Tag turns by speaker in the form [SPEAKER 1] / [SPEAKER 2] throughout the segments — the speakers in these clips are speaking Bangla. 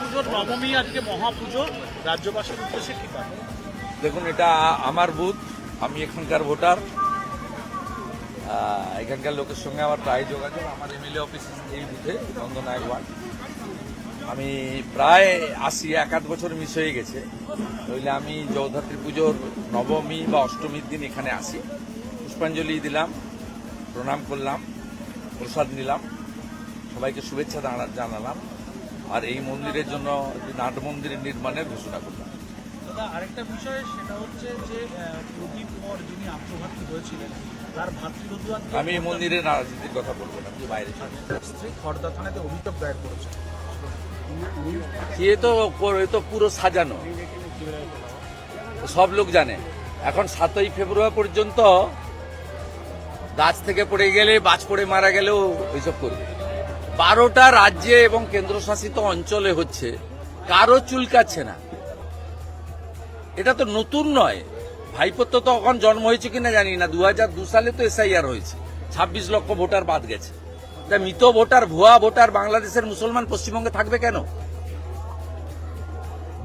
[SPEAKER 1] পুজোর নবমী আজকে মহাপুজো, রাজ্যবাসীর উদ্দেশ্যে কি
[SPEAKER 2] দেখুন, এটা আমার বুথ, আমি এখানকার ভোটার। এখানকার লোকের সঙ্গে আমার প্রায় যোগাযোগ, আমার এমএলএ অফিস এই বুথে, নন্দনায়ক ওয়ার্ড। আমি প্রায় আশি, এক আধ বছর মিস হয়ে গেছে। নইলে আমি জগদ্ধাত্রী পুজোর নবমী বা অষ্টমীর দিন এখানে আসি। পুষ্পাঞ্জলি দিলাম। প্রণাম করলাম প্রসাদ নিলাম সবাইকে শুভেচ্ছা জানালাম আর এই মন্দিরের জন্য নাট মন্দিরের নির্মাণের ঘোষণা করলাম।
[SPEAKER 1] দাদা আরেকটা বিষয় সেটা হচ্ছে যে প্রদীপ কর যিনি আত্মঘাতী হয়েছিলেন তার ভাতৃবধূ
[SPEAKER 2] আমি এই মন্দিরের রাজনীতির কথা বলব না আপনি বাইরে।
[SPEAKER 1] স্ত্রী খড়দা থানাতে অভিযোগ দায়ের করেছেন
[SPEAKER 2] এ তো এ তো পুরো সাজানো। সব লোক জানে। এখন সাতই ফেব্রুয়ারি পর্যন্ত গাছ থেকে পড়ে গেলে, বাজ পড়ে মারা গেলেও এইসব করবে। বারোটা রাজ্যে এবং কেন্দ্রশাসিত অঞ্চলে হচ্ছে, কারও চুলকাচ্ছে না। এটা তো নতুন নয়। ভাইপোর তো তখন জন্ম হয়েছে কিনা জানি না। দু দু সালে তো এসআইআর হয়েছে। ছাব্বিশ লক্ষ ভোটার বাদ গেছে। তা মৃত ভোটার, ভুয়া ভোটার বাংলাদেশের মুসলমান পশ্চিমবঙ্গে থাকবে কেন?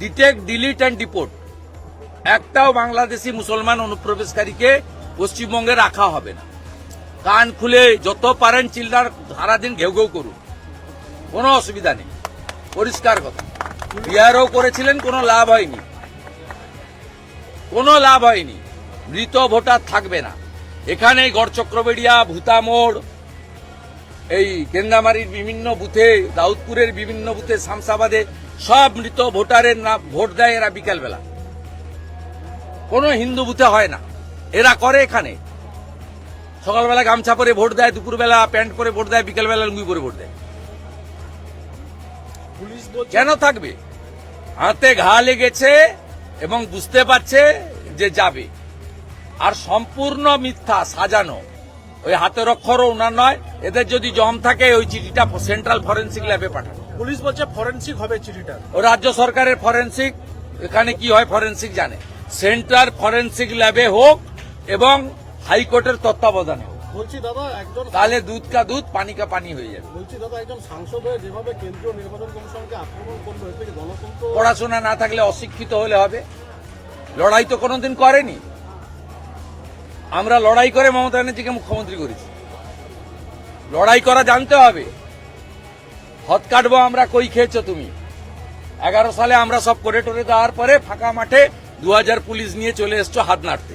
[SPEAKER 2] Detect delete and deport. একটাও বাংলাদেশি মুসলমান অনুপ্রবেশকারীকে পশ্চিমবঙ্গে রাখা হবে না। কান খুলে যত পারেন চিল্লার সারাদিন ঘেউ ঘেউ করুন। কোনো অসুবিধা নেই। পরিষ্কার কথা। বিহারও করেছিলেন, কোনো লাভ হয়নি। কোনো লাভ হয়নি। মৃত ভোটার থাকবে না। এখানে গড়চক্রবেড়িয়া, ভূতামোড়, এই কেন্দামারির বিভিন্ন বুথে, দাউদপুরের বিভিন্ন বুথে, শামসাবাদে সব মৃত ভোটারের না ভোট দেয় এরা বিকালবেলা। কোনো হিন্দু বুথে হয় না। এরা করে এখানে। সকালবেলা গামছা পরে ভোট দেয় দুপুরবেলা প্যান্ট পরে ভোট দেয় বিকেলবেলা লুঙ্গি পরে ভোট দেয়। কেন থাকবে? হাতে ঘা লেগেছে এবং বুঝতে পারছে যে যাবে। আর সম্পূর্ণ মিথ্যা সাজানো। ওই হাতের অক্ষরও ওনার নয় এদের যদি জম থাকে ওই চিঠিটা সেন্ট্রাল ফরেন্সিক ল্যাবে পাঠানো।
[SPEAKER 1] পুলিশ বলছে ফরেন্সিক হবে চিঠিটা।
[SPEAKER 2] ও রাজ্য সরকারের ফরেন্সিক এখানে কি হয় ফরেন্সিক জানে। সেন্ট্রাল ফরেন্সিক ল্যাবে হোক এবং হাইকোর্টের তত্ত্বাবধানে।
[SPEAKER 3] বলছি দাদা একজন
[SPEAKER 2] তাহলে দুধ কা দুধ পানি কা পানি হয়ে যাবে।
[SPEAKER 3] বলছি দাদা একজন সাংসদ হয়ে যেভাবে কেন্দ্রীয় নির্বাচন কমিশনকে আক্রমণ করল এর থেকে গণতন্ত্র
[SPEAKER 2] পড়াশোনা না থাকলে অশিক্ষিত হলে হবে? লড়াই তো কোনোদিন করেনি। আমরা লড়াই করে মমতা ব্যানার্জিকে মুখ্যমন্ত্রী করেছি। লড়াই করা জানতে হবে। হত কাটবো আমরা কই খেয়েছো তুমি? এগারো সালে আমরা সব করে টরে দেওয়ার পরে ফাঁকা মাঠে দু হাজার পুলিশ নিয়ে চলে এসছো হাত নাড়তে।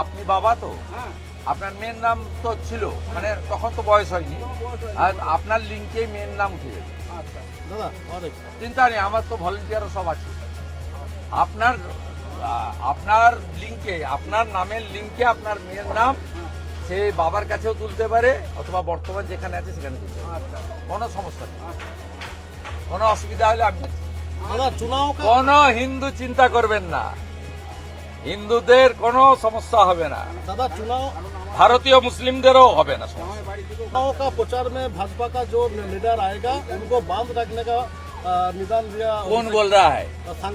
[SPEAKER 2] আপনি বাবা তো? আপনার মেয়ের নাম তো ছিল মানে তখন তো বয়স হয়নি। আর আপনার লিঙ্কে মেয়ের নাম উঠে
[SPEAKER 3] গেছে।
[SPEAKER 2] চিন্তা নেই আমার তো ভলেন্টিয়ারও সব আছে। আপনার আপনার লিঙ্কে আপনার নামের লিঙ্কে আপনার মেয়ের নাম সে বাবার কাছেও তুলতে পারে অথবা বর্তমান যেখানে আছে সেখানে তুলতে পারে। কোনো সমস্যা নেই। কোনো অসুবিধা হলে
[SPEAKER 3] আপনি
[SPEAKER 2] কোনো হিন্দু চিন্তা করবেন না। হিন্দুদের কোনো সমস্যা হবে না
[SPEAKER 3] दादा चुनाव
[SPEAKER 2] ভারতীয় মুসলিমদেরও হবে না সমস্যা
[SPEAKER 3] चुनाव का प्रचार में भाजपा का जो लीडर आएगा उनको बांध रखने का अ, निदान दिया
[SPEAKER 2] कौन बोल रहा है
[SPEAKER 3] सांसद